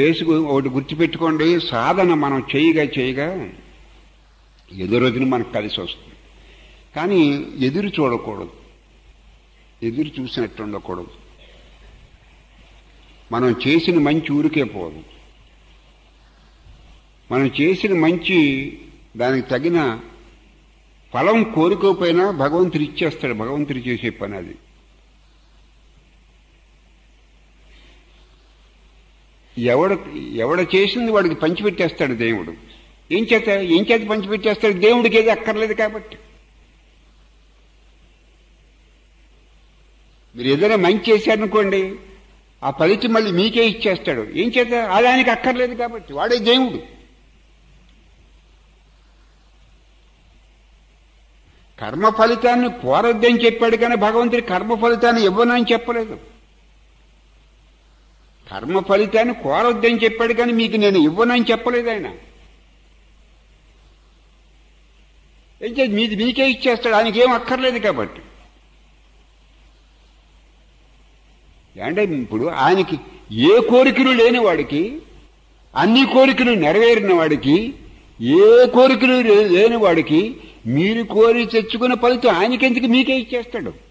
చేసి ఒకటి గుర్తుపెట్టుకోండి సాధన మనం చేయగా చేయగా ఎదురొదిన మనకు కలిసి వస్తుంది. కానీ ఎదురు చూడకూడదు. ఎదురు చూసినట్టు ఉండకూడదు. మనం చేసిన మంచి ఊరికే పోదు. మనం చేసిన మంచి దానికి తగిన ఫలం కోరుకోకపోయినా భగవంతుడు ఇచ్చేస్తాడు. భగవంతుడు చేసే పని అది. ఎవడు ఎవడ చేసింది వాడికి పంచిపెట్టేస్తాడు దేవుడు. ఏం చేత ఏం చేత పంచిపెట్టేస్తాడు దేవుడికి ఏది అక్కర్లేదు కాబట్టి. మీరు ఏదైనా మంచి చేశారనుకోండి ఆ ఫలితం మళ్ళీ మీకే ఇచ్చేస్తాడు. ఏం చేత? ఆదానికి అక్కర్లేదు కాబట్టి. వాడే దేవుడు. కర్మ ఫలితాన్ని కోరొద్దని చెప్పాడు కానీ భగవంతుడి కర్మ ఫలితాన్ని ఇవ్వనని చెప్పలేదు. కర్మ ఫలితాన్ని కోరొద్దని చెప్పాడు కానీ మీకు నేను ఇవ్వనని చెప్పలేదు ఆయన. ఏం చేసి మీది మీకే ఇచ్చేస్తాడు ఆయనకి ఏం అక్కర్లేదు కాబట్టి. అంటే ఇప్పుడు ఆయనకి ఏ కోరికలు లేని వాడికి అన్ని కోరికలు నెరవేరిన వాడికి ఏ కోరికలు లేని వాడికి మీరు కోరి తెచ్చుకున్న ఫలితం ఆయనకెందుకు? మీకే ఇచ్చేస్తాడు.